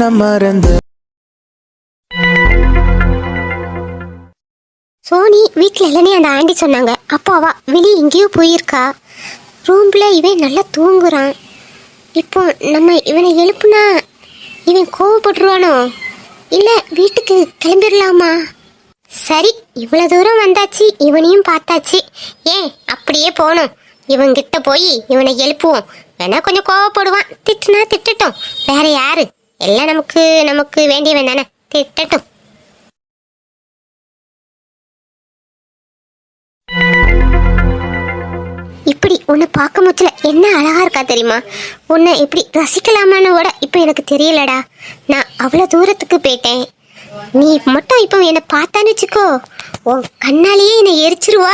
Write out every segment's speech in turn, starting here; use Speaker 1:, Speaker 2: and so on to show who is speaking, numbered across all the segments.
Speaker 1: என்ன மறந்து
Speaker 2: சோனி வீட்டில் இல்லைன்னு அந்த ஆண்டி சொன்னாங்க. அப்போ அவ வெளியே எங்கேயோ போயிருக்கா. ரூமில் இவன் நல்லா தூங்குறான். இப்போ நம்ம இவனை எழுப்புனா இவன் கோவப்பட்டுருவானோ? இல்லை வீட்டுக்கு கிளம்பிடலாமா சரி இவ்வளோ தூரம் வந்தாச்சு இவனையும் பார்த்தாச்சு. ஏன் அப்படியே போகணும்? இவன்கிட்ட போய் இவனை எழுப்புவோம். வேணா கொஞ்சம் கோவப்படுவான். திட்டுனா திட்டட்டும். வேற யாரு? எல்லாம் நமக்கு நமக்கு வேண்டியவன் தானே. திட்டட்டும். இப்படி உன்னை பார்க்க முச்சில என்ன அழகா இருக்கா தெரியுமா? உன்னை இப்படி ரசிக்கலாமான்னு கூட இப்போ எனக்கு தெரியலடா. நான் அவ்வளோ தூரத்துக்கு போயிட்டேன். நீ மட்டும் இப்போ என்னை பார்த்தான்னு வச்சுக்கோ. உன் கண்ணாலேயே என்னை எரிச்சிருவா.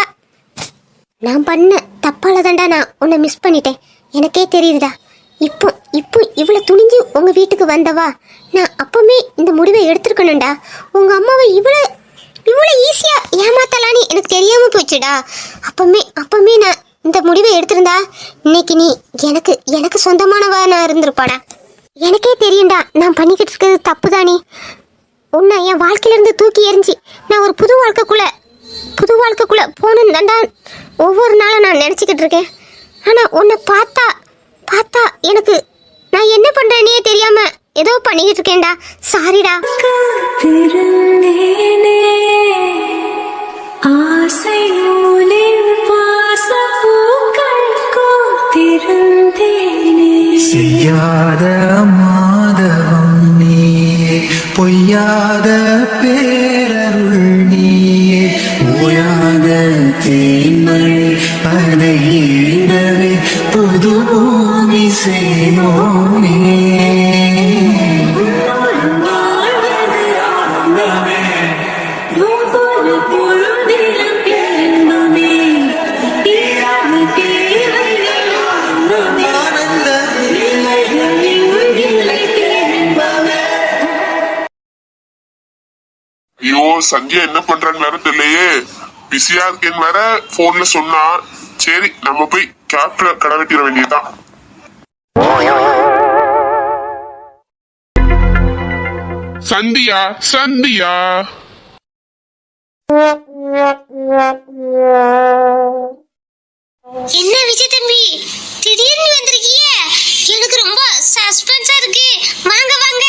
Speaker 2: நான் பண்ண தப்பால தான்டா நான் உன்னை மிஸ் பண்ணிட்டேன். எனக்கே தெரியுதுடா. இப்போ இப்போ இவ்வளோ துணிஞ்சு உங்கள் வீட்டுக்கு வந்தவா? நான் அப்போவுமே இந்த முடிவை எடுத்துருக்கணும்டா. உங்கள் அம்மாவை இவ்வளோ இவ்வளோ ஈஸியாக ஏமாத்தலான்னு எனக்கு தெரியாமல் போச்சுடா. அப்பவுமே அப்போவுமே நான் இந்த முடிவை எடுத்திருந்தா இன்னைக்கு நீ எனக்கு எனக்கு சொந்தமானவா நான் இருந்திருப்பாடா. எனக்கே தெரியும்டா நான் பண்ணிக்கிட்டு இருக்கிறது தப்பு தானே உன்னை என் வாழ்க்கையிலேருந்து தூக்கி எறிஞ்சி நான் ஒரு புது வாழ்க்கைக்குள்ளே புது வாழ்க்கைக்குள்ளே போகணுன்னு தாண்டா ஒவ்வொரு நாளும் நான் நினச்சிக்கிட்டு இருக்கேன். ஆனால் உன்னை பார்த்தா பார்த்தா எனக்கு நான் என்ன பண்றேனே தெரியாம ஏதோ பண்ணிக்கிட்டு இருக்கேன்டா சாரிடா.
Speaker 3: ஆசை
Speaker 1: செய்யாத மாதவம் நீயே பொய்யாத பேரருள் நீயே ஓயாத தேன்மழை அதை
Speaker 3: புதுபோ
Speaker 4: ஐயோ சந்தியா என்ன பண்றான்னு வேற தெரியலையே. பிஸியா இருக்கேன்னு வேற போன்ல சொன்னா. சரி நம்ம போய் கேப்ல கடை வெட்டிட வேண்டியதுதான். சந்தியா சந்தியா.
Speaker 2: என்ன விஜய் தம்பி திடீர்னு வந்திருக்கீங்க எனக்கு ரொம்ப சஸ்பென்ஸா இருக்கு. வாங்க வாங்க.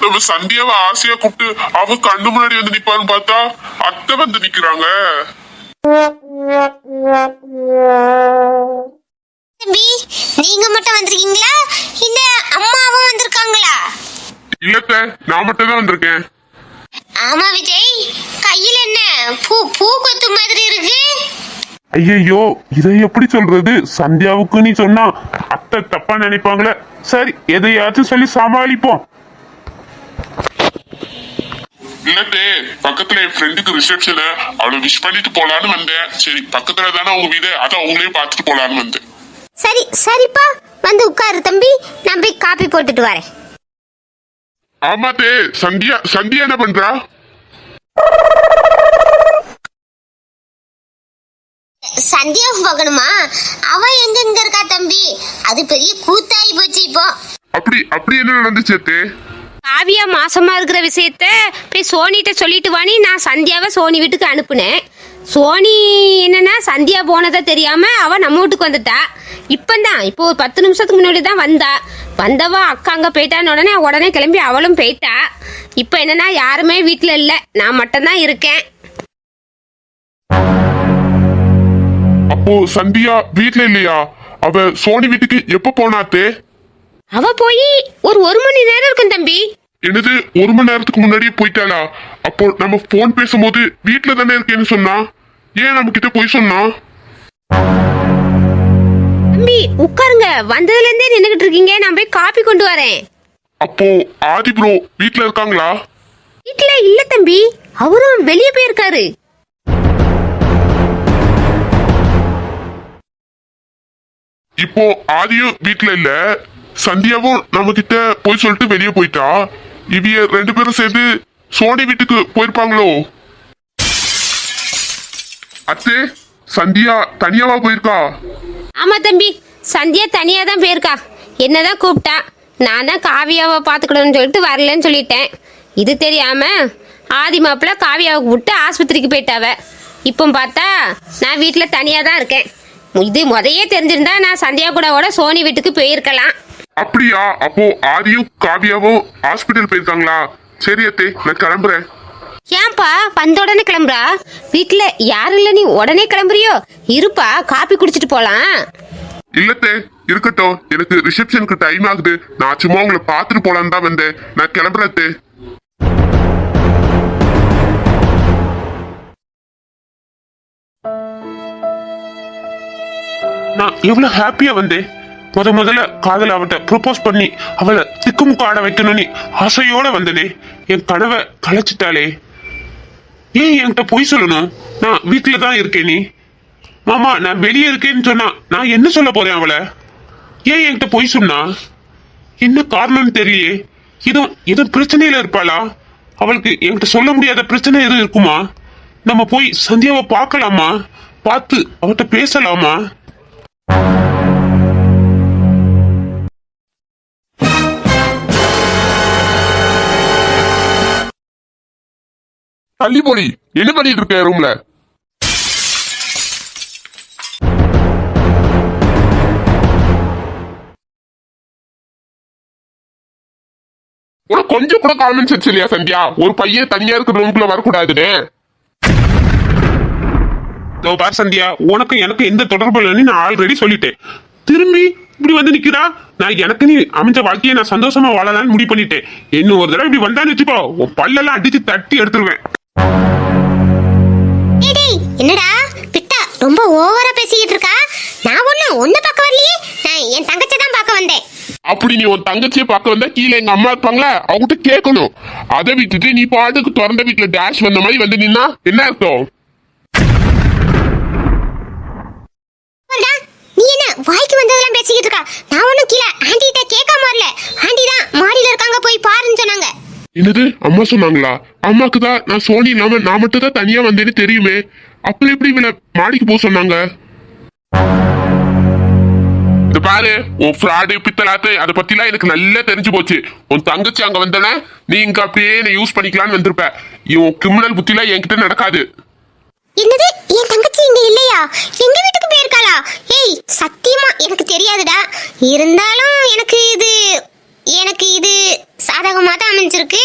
Speaker 4: நம்ம சந்தியாவை ஆசையா கூப்பிட்டு அவ கண்ணு முன்னாடி வந்து நிப்பான்னு பார்த்தா அத்தை வந்து நிக்கிறாங்க.
Speaker 2: தம்பி நீங்க மட்டும் வந்திருக்கீங்களா? இல்ல அம்மாவும் வந்திருக்காங்களா?
Speaker 4: இல்லத்த நான் மட்டும் தான் வந்திருக்கேன்.
Speaker 2: ஆமா விஜய் கையில என்ன? பூ பூ கொத்து மாதிரி இருக்கு.
Speaker 4: ஐயையோ இதை எப்படி சொல்றது? சந்தியாவுக்கு நீ சொன்னா அத்தை தப்பா நினைப்பாங்களே. சரி எதையாச்சும் சொல்லி சமாளிப்போம். இல்லத்தே பக்கத்துல என் ஃப்ரெண்டுக்கு ரிசப்ஷனு அவளை விஷ் பண்ணிட்டு போலான்னு வந்தேன். சரி பக்கத்துல தானே உங்க வீடு அதான் உங்களையும் பார்த்துட்டு போலான்னு வந்தேன்.
Speaker 2: சரி சரிப்பா. வந்து உட்காரு தம்பி. நான் போய் காப்பி போட்டுட்டு வரேன்.
Speaker 4: ஆமாத்தே சந்தியா சந்தியா என்ன பண்றா?
Speaker 2: சந்தியா பார்க்கணுமா? அவ எங்க எங்க இருக்கா தம்பி? அது பெரிய கூத்தாயி போச்சு இப்போ.
Speaker 4: அப்படி அப்படி என்ன நடந்துச்சு அத்தே
Speaker 5: காவியா மாசமா இருக்கிற விஷயத்த போய் சோனிகிட்ட சொல்லிட்டு வாணி நான் சந்தியாவை சோனி வீட்டுக்கு அனுப்புனேன். சோனி என்னன்னா சந்தியா போனதை தெரியாம அவ நம்ம வீட்டுக்கு வந்துட்டா. இப்பந்தான் இப்போ ஒரு பத்து நிமிஷத்துக்கு முன்னாடி தான் வந்தா. வந்தவ அக்கா அங்க போயிட்டான்னு உடனே உடனே கிளம்பி அவளும் போயிட்டா. இப்போ என்னன்னா யாருமே வீட்டில் இல்லை. நான் மட்டும்தான் இருக்கேன்.
Speaker 4: அப்போ சந்தியா வீட்ல இல்லையா? அவ சோனி வீட்டுக்கு எப்ப போனாத்தே?
Speaker 5: அவ போய் ஒரு ஒரு மணி நேரம் இருக்கும் தம்பி.
Speaker 4: என்னது ஒரு மணி நேரத்துக்கு முன்னாடியே போயிட்டாளா? அப்போ நம்ம போன் பேசும்போது வீட்ல தானே இருக்கேன்னு சொன்னா? ஏன் நம்ம கிட்ட போய் சொன்னா?
Speaker 5: தம்பி உட்காருங்க. வந்ததுல இருந்தே நின்னுகிட்டு இருக்கீங்க. நான் போய் காப்பி கொண்டு வரேன்.
Speaker 4: அப்போ ஆதி ப்ரோ வீட்ல இருக்காங்களா?
Speaker 5: வீட்டுல இல்ல தம்பி. அவரும் வெளியே போயிருக்காரு.
Speaker 4: இப்போ ஆதியும் வீட்ல இல்ல. சந்தியாவும் நம்ம கிட்ட போய் சொல்லிட்டு வெளியே போயிட்டா. இவிய ரெண்டு பேரும் சேர்ந்து சோனி வீட்டுக்கு போயிருப்பாங்களோ? அத்தே சந்தியா தனியாவா போயிருக்கா?
Speaker 5: ஆமா தம்பி சந்தியா தனியா தான் போயிருக்கா. என்னதான் கூப்பிட்டா நான் தான் காவியாவை பார்த்துக்கணும்னு சொல்லிட்டு வரலன்னு சொல்லிட்டேன். இது தெரியாம ஆதி மாப்பிள்ள காவியாவை விட்டு ஆஸ்பத்திரிக்கு போயிட்டாவ. இப்போ பார்த்தா நான் வீட்டில் தனியாக தான் இருக்கேன். இது முதையே தெரிஞ்சிருந்தா நான் சந்தியா கூடவோட சோனி வீட்டுக்கு போயிருக்கலாம்.
Speaker 4: அப்படியா? அப்போ ஆதியும் காவியாவும் ஹாஸ்பிட்டல் போயிருக்காங்களா? சரி அத்தே நான் கிளம்புறேன்.
Speaker 5: ஏன்பா வந்த உடனே கிளம்புறா? வீட்டில் யாரும் இல்லை நீ உடனே கிளம்புறியோ? இருப்பா காப்பி குடிச்சிட்டு போகலாம்
Speaker 4: இல்லத்தே இருக்கட்டும். எனக்கு ரிசப்ஷனுக்கு டைம் ஆகுது. நான் சும்மா உங்களை பார்த்துட்டு போலான்னு தான் வந்தேன். நான் கிளம்புறத்தே நான் எவ்வளவு ஹாப்பியா வந்தேன். முத முதல்ல காதல அவட்ட ப்ரொபோஸ் பண்ணி அவளை திக்குமுக்கு ஆட வைக்கணும்னு ஆசையோட வந்தனே. என் கனவை கலைச்சிட்டாளே. ஏன் என்கிட்ட பொய் சொல்லணும். நான் வீட்டுல தான் இருக்கேன் நீ. மாமா நான் வெளியே இருக்கேன்னு சொன்னா நான் என்ன சொல்ல போறேன் அவளை? ஏன் என்கிட்ட பொய் சொன்னா? என்ன காரணம்னு தெரியலையே. இதுவும் எதுவும் பிரச்சனையில இருப்பாளா? அவளுக்கு என்கிட்ட சொல்ல முடியாத பிரச்சனை எதுவும் இருக்குமா? நம்ம போய் சந்தியாவை பார்க்கலாமா? பார்த்து அவட்ட பேசலாமா? தள்ளி போடி என்ன பண்ணிட்டு இருக்க ரூம்ல உனக்கு கொஞ்சம் கூட காமன் சென்ஸ் இல்லையா சந்தியா? ஒரு பையன் தனியா இருக்கிற ரூம்குள்ள வரக்கூடாதுன்னு. இதோ பார் சந்தியா உனக்கு எனக்கு எந்த தொடர்பு இல்லைன்னு நான் ஆல்ரெடி சொல்லிட்டேன். திரும்பி இப்படி வந்து நிக்கிறா? நான் எனக்கு நீ அமைஞ்ச வாழ்க்கையை நான் சந்தோஷமா வாழலாம்னு முடிவு பண்ணிட்டேன். இன்னும் ஒரு தடவை இப்படி வந்தான்னு வச்சுக்கோ. உன் பல்லெல்லாம் அடிச்சு தட்டி எடுத்துருவேன்.
Speaker 2: என்னடா? பிட்டா ரொம்ப ஓவரா பேசிக்கிட்டு இருக்கா? நான் ஒண்ணு ஒண்ணு பார்க்க வரலையே? நான் என் தங்கச்சி தான் பார்க்க வந்தேன்.
Speaker 4: அப்படி நீ உன் தங்கச்சியை பார்க்க வந்தா கீழே எங்க அம்மா இருப்பாங்களா? அவங்ககிட்ட கேட்கணும். அதை விட்டுட்டு நீ பாட்டுக்கு திறந்த வீட்டுல டேஷ் வந்த மாதிரி வந்து நின்னா என்ன அர்த்தம்?
Speaker 2: நீ என்ன வாய்க்கு வந்ததெல்லாம் பேசிக்கிட்டு இருக்கா? நான் ஒண்ணும் கீழே ஆண்டி கிட்ட கேட்காம வரல. ஆண்டி தான் மாடியில இருக்காங்க போய் பாருன்னு சொன்னாங்க.
Speaker 4: என்னது? அம்மா சொன்னாங்களா? அம்மாக்கு தான் நான் சோனி இல்லாம நான் மட்டும் தான் தனியா வந்தேன்னு தெரியுமே. அப்புறம் எப்படி இவனை மாடிக்கு போக சொன்னாங்க? இந்த பாரு உன் ஃப்ராடு பித்தலாத்து அதை பத்திலாம் எனக்கு நல்லா தெரிஞ்சு போச்சு. உன் தங்கச்சி அங்க வந்தனா நீ இங்க அப்படியே என்னை யூஸ் பண்ணிக்கலாம்னு வந்திருப்ப. இவன் கிரிமினல் புத்திலாம் என்கிட்ட நடக்காது.
Speaker 2: என்னது? என் தங்கச்சி இங்க இல்லையா? எங்க வீட்டுக்கு போயிருக்காளா? ஏய் சத்தியமா எனக்கு தெரியாதுடா. இருந்தாலும் எனக்கு இது எனக்கு இது சாதகமா தான் அமைஞ்சிருக்கு.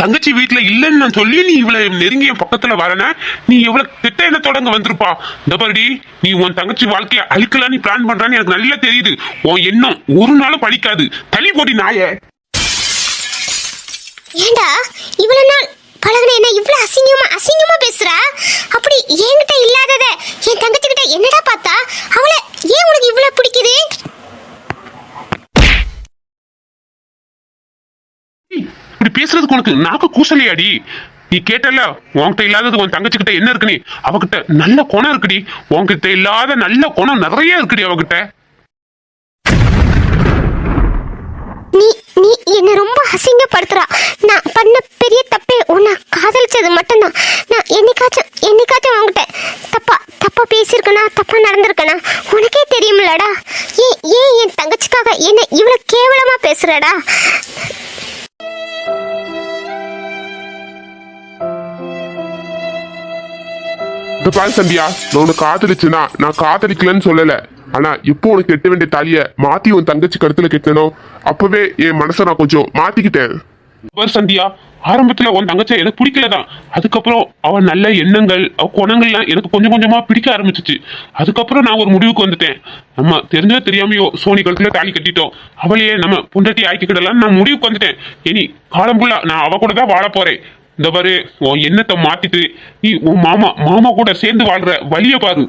Speaker 4: தங்கச்சி வீட்டுல இல்லைன்னு நான் சொல்லி நீ இவ்வளவு நெருங்கிய பக்கத்துல வரன? நீ எவ்வளவு கெட்ட என்ன தொடங்க வந்திருப்பா. இந்த பாருடி நீ உன் தங்கச்சி வாழ்க்கைய அழிக்கலான்னு பிளான் பண்றான்னு எனக்கு நல்லா தெரியுது. உன் எண்ணம் ஒரு நாளும் பழிக்காது. தள்ளி போடி நாய.
Speaker 2: ஏண்டா இவ்வளவு நாள் பழகுன என்ன இவ்வளவு அசிங்கமா அசிங்கமா பேசுறா? அப்படி என்கிட்ட இல்லாதத என் தங்கச்சி கிட்ட என்னடா பார்த்தா? அவளை ஏன் உனக்கு இவ்வளவு பிடிக்குது?
Speaker 4: இப்படி பேசுறதுக்கு உனக்கு நாக்கு கூசலையாடி? நீ கேட்டல உன்கிட்ட இல்லாதது உன் தங்கச்சி கிட்ட என்ன இருக்குடி அவகிட்ட நல்ல குணம் இருக்குடி. உன்கிட்ட இல்லாத நல்ல குணம் நிறைய இருக்குடி அவகிட்ட.
Speaker 2: நீ நீ என்ன ரொம்ப அசிங்கப்படுத்துறா.
Speaker 4: பாரு சந்தியா. நான் உனக்கு காதலிச்சுனா? நான் காதலிக்கலன்னு சொல்லல. ஆனா இப்போ உனக்கு கெட்ட வேண்டிய தாலிய மாத்தி உன் தங்கச்சி கருத்துல கெட்டணும் அப்பவே என் மனசை நான் கொஞ்சம் மாத்திக்கிட்டேன். சந்தியா ஆரம்பத்துல உன் தங்கச்சை எனக்கு பிடிக்கலதான். அதுக்கப்புறம் அவ நல்ல எண்ணங்கள் அவ குணங்கள்லாம் எனக்கு கொஞ்சம் கொஞ்சமா பிடிக்க ஆரம்பிச்சிச்சு. அதுக்கப்புறம் நான் ஒரு முடிவுக்கு வந்துட்டேன். நம்ம தெரிஞ்சோ தெரியாமையோ சோனி கழுத்துல தாலி கட்டிட்டோம். அவளையே நம்ம புண்டட்டி ஆக்கிக்கிடலாம் நான் முடிவுக்கு வந்துட்டேன். இனி காலம் ஃபுல்லா நான் அவ கூட தான் வாழ போறேன். இந்த பாரு உன் எண்ணத்தை மாத்திட்டு நீ உன் மாமா மாமா கூட சேர்ந்து வாழ்ற வழிய பாரு.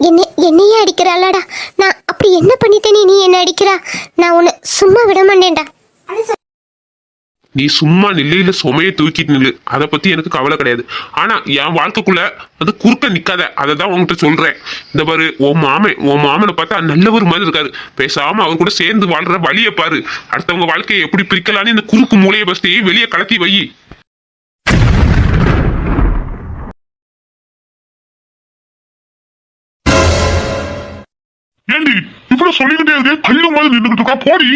Speaker 2: என்ன என்னையே அடிக்கிறாளாடா. நான் அப்படி என்ன பண்ணிட்டேனே நீ என்ன அடிக்கிறா? நான் உன்னை சும்மா விட மாட்டேன்டா.
Speaker 4: நீ சும்மா நில்லையில சுமையை தூக்கிட்டு நில்லு. அதை பத்தி எனக்கு கவலை கிடையாது. ஆனா என் வாழ்க்கைக்குள்ள அது குறுக்க நிக்காத. அதை தான் உங்ககிட்ட சொல்றேன். இந்த பாரு உன் மாமன் உன் மாமனை பார்த்தா நல்லவர் மாதிரி இருக்காரு. பேசாம அவர் கூட சேர்ந்து வாழ்ற வழியை பாரு. அடுத்தவங்க வாழ்க்கையை எப்படி பிரிக்கலான்னு இந்த குறுக்கு மூலையை பஸ்தி வெளியே கலத்தி வை.
Speaker 6: ஏண்டி இவ்வளவு சொல்லிக்கிட்டே இருக்கேன் கல்லு மாதிரி நின்றுட்டு இருக்கா? போடி.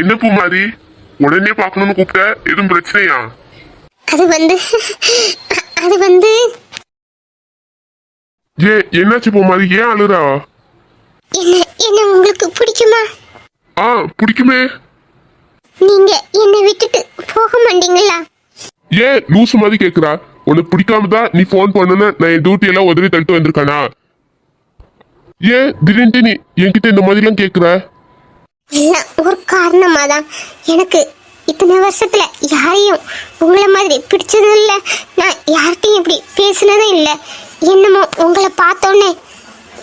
Speaker 6: என்ன பூமாரி? உடனே பார்க்கணும்னு கூப்பிட்ட. எதுவும் பிரச்சனையா?
Speaker 2: அது வந்து அது வந்து.
Speaker 6: ஏ என்னாச்சு பூமாரி? ஏன் அழுறா?
Speaker 2: என்ன என்ன உங்களுக்கு பிடிக்குமா?
Speaker 6: ஆ பிடிக்குமே.
Speaker 2: நீங்க என்னை விட்டுட்டு போக மாட்டீங்களா?
Speaker 6: ஏன் லூசு மாதிரி கேக்குறா. உனக்கு பிடிக்காம தான் நீ ஃபோன் பண்ணுன்னு நான் என் டியூட்டி எல்லாம் உதவி தள்ளிட்டு வந்திருக்கானா? ஏன் திடீர்னு நீ என்கிட்ட இந்த மாதிரிலாம் கேக்குற?
Speaker 2: எல்லாம் ஒரு காரணமா தான் எனக்கு இத்தனை வருஷத்துல யாரையும் உங்களை மாதிரி பிடிச்சதும் இல்லை. நான் யார்கிட்டையும் இப்படி பேசினதும் இல்லை. என்னமோ உங்களை பார்த்தோன்னே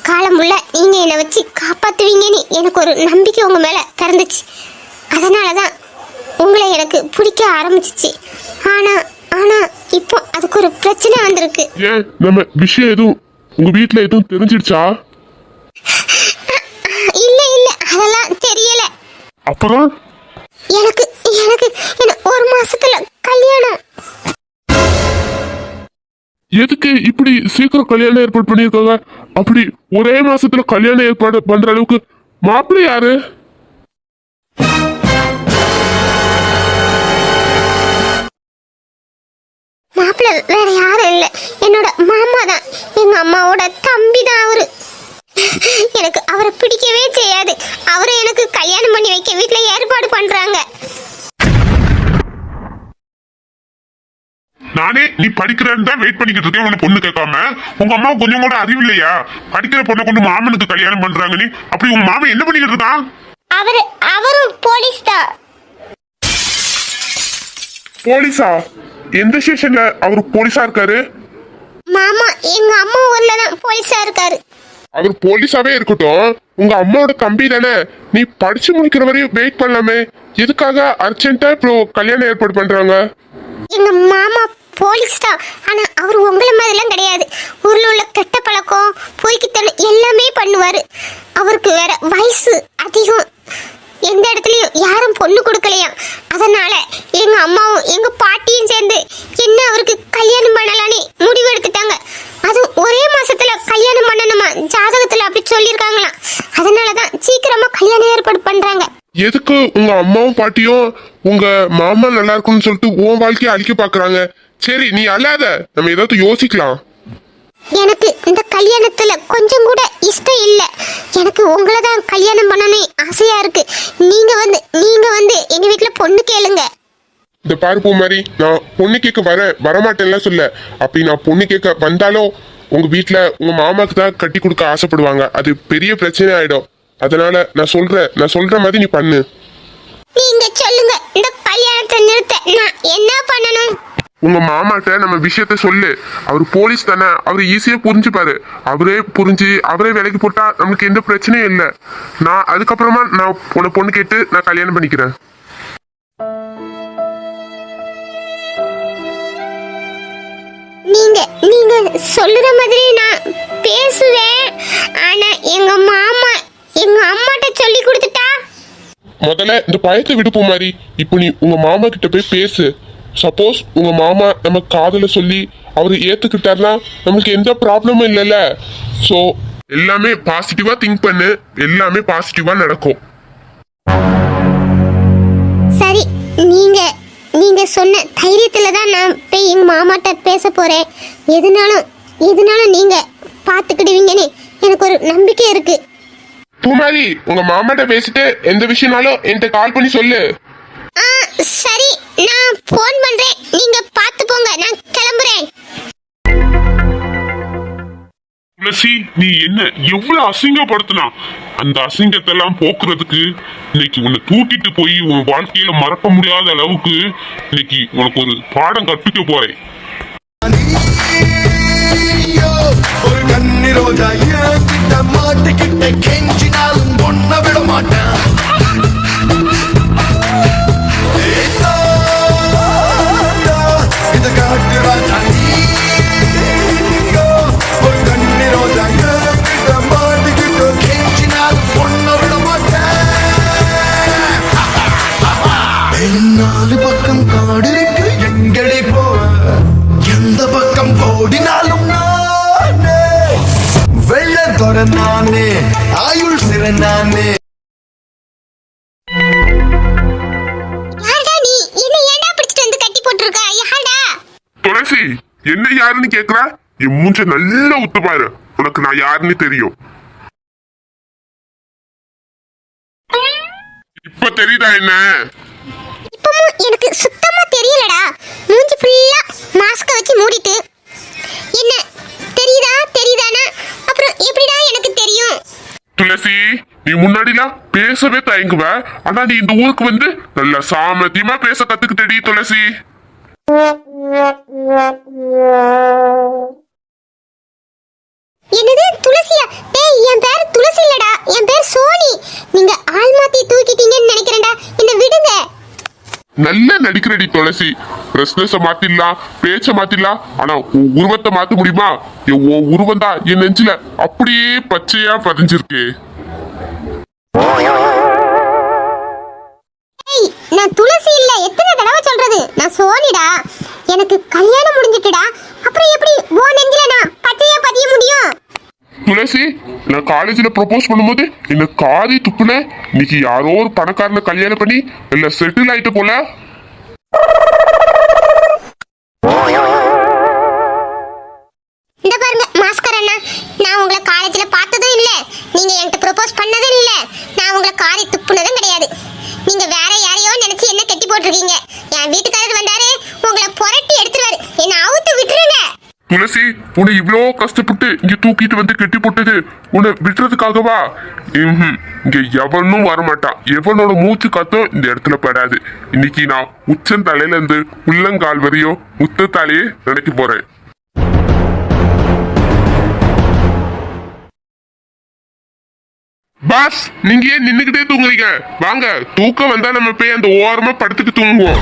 Speaker 2: காலமுள்ள நீங்க என்னை வச்சு காப்பாத்துவீங்கன்னு எனக்கு ஒரு நம்பிக்கை உங்க மேல பிறந்துச்சு. அதனால தான் உங்களை எனக்கு பிடிக்க ஆரம்பிச்சிச்சு. ஆனா ஆனா இப்போ அதுக்கு ஒரு பிரச்சனை வந்திருக்கு.
Speaker 6: ஏன்? நம்ம விஷயம் எதுவும் உங்க வீட்ல எதுவும் தெரிஞ்சிடுச்சா?
Speaker 2: இல்ல இல்ல. அதெல்லாம் தெரியல.
Speaker 6: அப்புறம்?
Speaker 2: எனக்கு எனக்கு ஒரு மாசத்துல கல்யாணம்.
Speaker 6: எதுக்கு இப்படி சீக்கிரம் கல்யாணம் ஏற்பாடு பண்ணியிருக்காங்க? அப்படி ஒரே மாசத்துல கல்யாணம் ஏற்பாடு பண்ற அளவுக்கு மாப்பிள்ளை யாரு?
Speaker 2: மாப்பிள்ள வேற யாரும் இல்ல. என்னோட மாமா தான் எங்க அம்மாவோட தம்பி தான் அவரு. எனக்கு அவரை பிடிக்கவே செய்யாது. அவரை எனக்கு கல்யாணம் பண்ணி வைக்க வீட்ல ஏற்பாடு பண்றாங்க.
Speaker 6: நானே நீ படிக்கிறேன்னு தான் வெயிட் பண்ணிக்கிட்டு இருக்கேன் உன்னை பொண்ணு கேட்காம. உங்க அம்மா கொஞ்சம் கூட அறிவு இல்லையா படிக்கிற பொண்ணை கொண்டு மாமனுக்கு கல்யாணம் பண்றாங்க நீ. அப்படி உங்க மாமன் என்ன பண்ணிக்கிட்டு இருக்கான்?
Speaker 2: அவரு அவரும் போலீஸ் தான்.
Speaker 6: போலீஸா? எந்த ஸ்டேஷன்ல அவர் போலீஸா இருக்காரு?
Speaker 2: மாமா எங்க அம்மா ஊர்ல தான் போலீஸா இருக்காரு.
Speaker 6: அவர் போலீஸாவே இருக்கட்டும். உங்க அம்மாவோட தம்பி தானே. நீ படிச்சு முடிக்கிற வரையும் வெயிட் பண்ணலாமே. எதுக்காக அர்ஜென்ட்டா இப்போ கல்யாணம் ஏற்பாடு பண்றாங்க?
Speaker 2: எங்க மாமா போலீஸ் தான். ஆனா அவர் உங்களை மாதிரிலாம் கிடையாது. ஊர்ல உள்ள கெட்ட பழக்கம் பொய்க்குத்தனம் எல்லாமே பண்ணுவாரு அவருக்கு வேற வயசு அதிகம் எந்த இடத்துலயும் யாரும் பொண்ணு கொடுக்கலையாம் அதனால எங்க அம்மாவும் எங்க பாட்டியும் சேர்ந்து என்ன அவருக்கு கல்யாணம் பண்ணலான்னு முடிவு எடுத்துட்டாங்க அதுவும் ஒரே மாசத்துல கல்யாணம் பண்ணணுமா ஜாதகத்துல அப்படி சொல்லியிருக்காங்களாம் அதனாலதான் சீக்கிரமா கல்யாணம் ஏற்பாடு பண்றாங்க
Speaker 6: எதுக்கு அம்மாவும் பாட்டியும் உங்க மாமா நல்லா இருக்கும்னு சொல்லிட்டு உன் வாழ்க்கையை அழிக்க பாக்குறாங்க. சரி நீ அல்லாத நம்ம ஏதாவது யோசிக்கலாம்.
Speaker 2: எனக்கு இந்த கல்யாணத்துல கொஞ்சம் கூட இஷ்டம் இல்லை. எனக்கு உங்களை தான் கல்யாணம் பண்ணணும் ஆசையா இருக்கு. நீங்க வந்து நீங்க வந்து எங்க வீட்ல பொண்ணு கேளுங்க.
Speaker 6: இந்த பாரு பூ மாதிரி நான் பொண்ணு கேட்க வரேன் வரமாட்டேன்லாம் சொல்ல. அப்படி நான் பொண்ணு கேட்க வந்தாலும் உங்க வீட்ல உங்க மாமாக்கு தான் கட்டி கொடுக்க ஆசைப்படுவாங்க. அது பெரிய பிரச்சனை ஆயிடும். அதனால நான் சொல்றேன் நான் சொல்ற மாதிரி நீ பண்ணு.
Speaker 2: நீங்க சொல்லுங்க. இந்த கல்யாணத்தை நிறுத்த நான் என்ன பண்ணணும்?
Speaker 6: உங்க மாமாட்ட நம்ம விஷயத்த சொல்லு. அவர் போலீஸ் தானே. அவர் ஈஸியா புரிஞ்சுப்பாரு. அவரே புரிஞ்சு அவரே வேலைக்கு போட்டா நமக்கு எந்த பிரச்சனையும் இல்லை. நான் அதுக்கப்புறமா நான் உன்னை பொண்ணு கேட்டு நான் கல்யாணம் பண்ணிக்கிறேன்.
Speaker 2: நீங்க நீங்க சொல்லுற மாதிரி நான் பேசுவேன். ஆனா எங்க மாமா எங்க அம்மாட்ட சொல்லி
Speaker 6: முதல்ல இந்த பயத்தை விடுப்பு மாதிரி இப்போ நீ உங்க மாமா கிட்ட போய் பேசு. சப்போஸ் உங்க மாமா நம்ம காதல சொல்லி அவர் ஏத்துக்கிட்டாருன்னா நம்மளுக்கு எந்த ப்ராப்ளமும் இல்லைல்ல. ஸோ
Speaker 7: எல்லாமே பாசிட்டிவா திங்க் பண்ணு. எல்லாமே பாசிட்டிவா நடக்கும்.
Speaker 2: சரி நீங்க நீங்க சொன்ன தைரியத்துல தான் நான் போய் எங்க மாமாட்ட பேச போறேன். எதுனாலும் எதுனாலும் நீங்க பாத்துக்கிடுவீங்கன்னு எனக்கு ஒரு நம்பிக்கை இருக்கு.
Speaker 7: பூமாரி உங்க மாமாட்ட பேசிட்டு எந்த விஷயம்னாலும் என்கிட்ட கால் பண்ணி சொல்லு.
Speaker 2: ஆ சரி நான் ஃபோன் பண்றேன். நீங்க பார்த்து போங்க நான் கிளம்புறேன்.
Speaker 6: துளசி நீ என்ன எவ்வளவு அசிங்கப்படுத்தினா? அந்த அசிங்கத்தெல்லாம் போக்குறதுக்கு இன்னைக்கு உன்னை தூக்கிட்டு போய் உன் வாழ்க்கையில மறக்க முடியாத அளவுக்கு இன்னைக்கு உனக்கு ஒரு பாடம் கற்பிக்க போறேன்.
Speaker 8: ரோஜா என்கிட்ட மாட்டிக்கிட்ட கெஞ்சினாலும் பொண்ண விட மாட்டேன் கட்டி
Speaker 2: போட்டிருக்க? யாருடா?
Speaker 6: துளசி என்ன யாருன்னு கேக்குற? என் மூஞ்ச நல்லா உத்து பாரு. உனக்கு நான் யாருன்னு தெரியும். இப்ப தெரியுதா என்ன?
Speaker 2: இப்பவும் எனக்கு சுத்தமா தெரியலடா. மூஞ்சி ஃபுல்லா மாஸ்க வச்சு மூடிட்டு என்ன? தெரியுதா? தெரியுதானா? அப்புறம் எப்படிடா எனக்கு தெரியும்?
Speaker 6: துளசி நீ முன்னாடிலாம் பேசவே தயங்குவ. ஆனா நீ இந்த ஊருக்கு வந்து நல்ல சாமர்த்தியமா பேச கத்துக்கிட்டடி துளசி.
Speaker 2: என்னது? துளசியா? டேய் என் பேர் துளசி இல்லடா. என் பேர் சோனி. நீங்க ஆள் மாத்தி தூக்கிட்டீங்கன்னு நினைக்கிறேன்டா. என்ன விடுங்க.
Speaker 6: நல்ல நடிக்கிறடி துளசி. ரெஸ்ட்லெஸ் மாத்திடலாம் பேச்ச மாத்திடலாம் ஆனா உன் உருவத்தை மாத்த முடியுமா? உன் உருவம் தான் என் நெஞ்சில அப்படியே பச்சையா பதிஞ்சிருக்கு.
Speaker 2: நான் துளசி இல்ல. எத்தனை தடவை சொல்றது? நான் சோனிடா. எனக்கு கல்யாணம் முடிஞ்சிட்டுடா. அப்புறம் எப்படி ஓ நெஞ்சில நான் பச்சையா பதிய
Speaker 6: துளசி நான் காலேஜ்ல ப்ரொபோஸ் பண்ணும்போது என்ன காதி துப்புன. இன்னைக்கு யாரோ ஒரு பணக்காரனை கல்யாணம் பண்ணி இல்ல செட்டில் ஆயிட்டு போல.
Speaker 2: இந்த பாருங்க மாஸ்கர் அண்ணா. நான் உங்களை காலேஜ்ல பார்த்ததும் இல்ல. நீங்க என்கிட்ட ப்ரொபோஸ் பண்ணதும் இல்ல. நான் உங்களை காரி துப்புனதும் கிடையாது. நீங்க வேற யாரையோ நினைச்சு என்ன கட்டி போட்டிருக்கீங்க? என் வீட்டுக்காரர்
Speaker 6: துளசி உன்னை இவ்வளோ கஷ்டப்பட்டு இங்க தூக்கிட்டு வந்து கெட்டி போட்டது உன்னை விட்டுறதுக்காகவா? இங்கே இங்க எவனும் வரமாட்டான் எவனோட மூச்சு காத்தும் இந்த இடத்துல படாது. இன்னைக்கு நான் உச்சன் இருந்து உள்ளங்கால் வரையும் முத்த தலையே நினைக்க போறேன். பாஸ் நீங்க ஏன் நின்னுக்கிட்டே தூங்குறீங்க? வாங்க தூக்கம் வந்தா நம்ம போய் அந்த ஓரமா படுத்துட்டு தூங்குவோம்.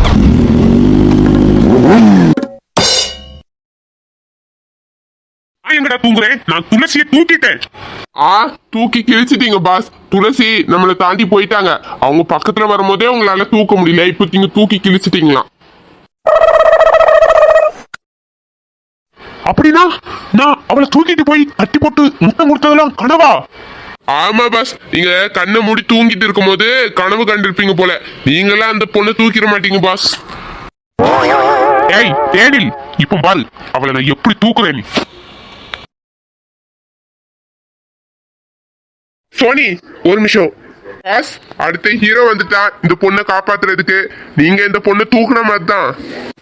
Speaker 6: நான் எங்கடா தூங்குறேன். நான் துளசியை தூக்கிட்டேன். ஆ தூக்கி கிழிச்சிட்டீங்க பாஸ். துளசி நம்மளை தாண்டி போயிட்டாங்க. அவங்க பக்கத்துல வரும்போதே உங்களால தூக்க முடியல. இப்போ நீங்க தூக்கி கிழிச்சிட்டீங்களாம். அப்படின்னா நான் அவளை தூக்கிட்டு போய் கட்டி போட்டு முத்தம் கொடுத்ததெல்லாம் கனவா? ஆமா பாஸ். நீங்க கண்ணை மூடி தூங்கிட்டு இருக்கும்போது கனவு கண்டிருப்பீங்க போல. நீங்களாம் அந்த பொண்ணை தூக்கிட மாட்டீங்க பாஸ். ஏய் தேனில். இப்போ பாரு அவளை நான் எப்படி தூக்குறேன்? சோனி ஒரு நிமிஷம். பாஸ் அடுத்த ஹீரோ வந்துட்டான் இந்த பொண்ணை காப்பாத்துறதுக்கு. நீங்க இந்த பொண்ணை தூக்குன மாதிரி தான்.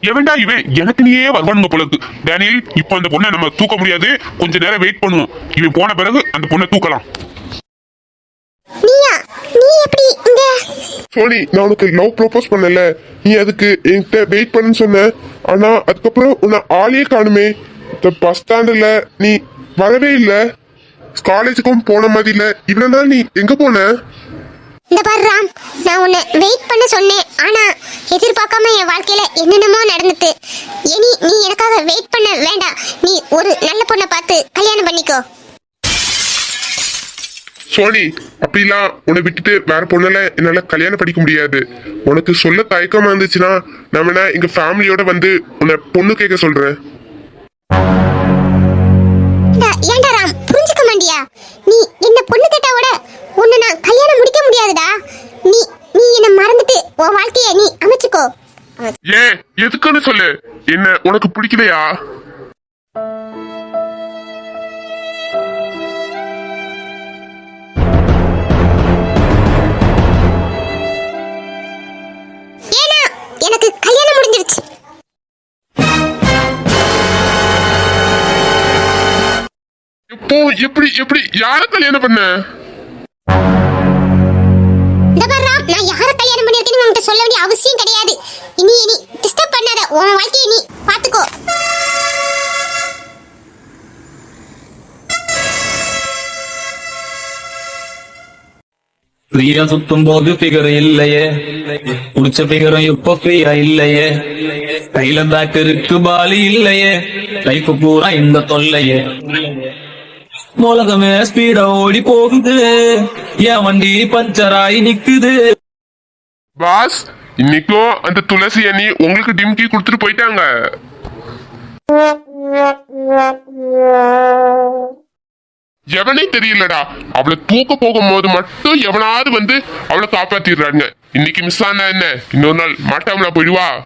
Speaker 6: எவன்டா இவன்? எனக்கு நீயே வருவானுங்க போல இருக்கு டேனியல் இப்போ அந்த பொண்ணை நம்ம தூக்க முடியாது. கொஞ்ச நேரம் வெயிட் பண்ணுவோம். இவன் போன பிறகு அந்த பொண்ணை தூக்கலாம்.
Speaker 2: நீயா? நீ எப்படி இங்க?
Speaker 7: சோனி நான் உனக்கு லவ் ப்ரோபோஸ் பண்ணல. நீ அதுக்கு என்கிட்ட வெயிட் பண்ணுன்னு சொன்ன. ஆனா அதுக்கப்புறம் உன்னை ஆளே காணுமே. இந்த பஸ் ஸ்டாண்டுல நீ வரவே இல்ல. காலேஜுக்கும் போன மாதிரி இல்ல. இவ்வளவு நாள் நீ எங்க போன?
Speaker 2: இந்த பாரு ராம் நான் உன்னை வெயிட் பண்ண சொன்னேன். ஆனா எதிர்பார்க்காம என் வாழ்க்கையில என்னென்னமோ நடந்துட்டு. இனி நீ எனக்காக வெயிட் பண்ண வேண்டாம். நீ ஒரு நல்ல பொண்ணை பார்த்து கல்யாணம் பண்ணிக்கோ.
Speaker 7: சோனி அப்படிலாம் உன்னை விட்டுட்டு வேற பொண்ணால என்னால கல்யாணம் படிக்க முடியாது. உனக்கு சொல்ல தயக்கமா இருந்துச்சுன்னா நம்ம என்ன எங்க ஃபேமிலியோட வந்து உன்னை பொண்ணு கேட்க சொல்றேன்.
Speaker 2: ராம் மாட்டியா முடியாதா நீ என்ன பொண்ணு கேட்டாவோட உன்னை நான் கல்யாணம் முடிக்க முடியாதுடா. நீ நீ என்ன மறந்துட்டு உன் வாழ்க்கைய நீ அமைச்சுக்கோ.
Speaker 6: ஏன் எதுக்குன்னு சொல்லு. என்ன உனக்கு பிடிக்கலையா? எப்போ எப்படி எப்படி? யார கல்யாணம் பண்ண?
Speaker 2: இந்த நான் யாரை கல்யாணம் பண்ணியிருக்கேன்னு உன்கிட்ட சொல்ல வேண்டிய அவசியம் கிடையாது. இனி இனி டிஸ்டர்ப் பண்ணாத. உன் வாழ்க்கையை நீ பாத்துக்கோ
Speaker 9: ஃப்ரீயா சுத்தும் போது பிகர் இல்லையே. புடிச்ச பிகரும் இப்ப ஃப்ரீயா இல்லையே. கையில பேக் இருக்கு பாலி இல்லையே. லைஃப் பூரா இந்த தொல்லையே. உலகமே ஸ்பீட ஓடி போகுது. என் வண்டி பஞ்சராய் நிக்குது.
Speaker 6: பாஸ் இன்னைக்கும் அந்த துளசி அண்ணி உங்களுக்கு டிம்கி கொடுத்துட்டு போயிட்டாங்க. எவனே தெரியலடா. அவளை தூக்க போகும்போது மட்டும் எவனாவது வந்து அவளை காப்பாத்திடுறாங்க. இன்னைக்கு மிஸ் ஆனா என்ன? இன்னொரு நாள் மாட்டாமலா போயிடுவா?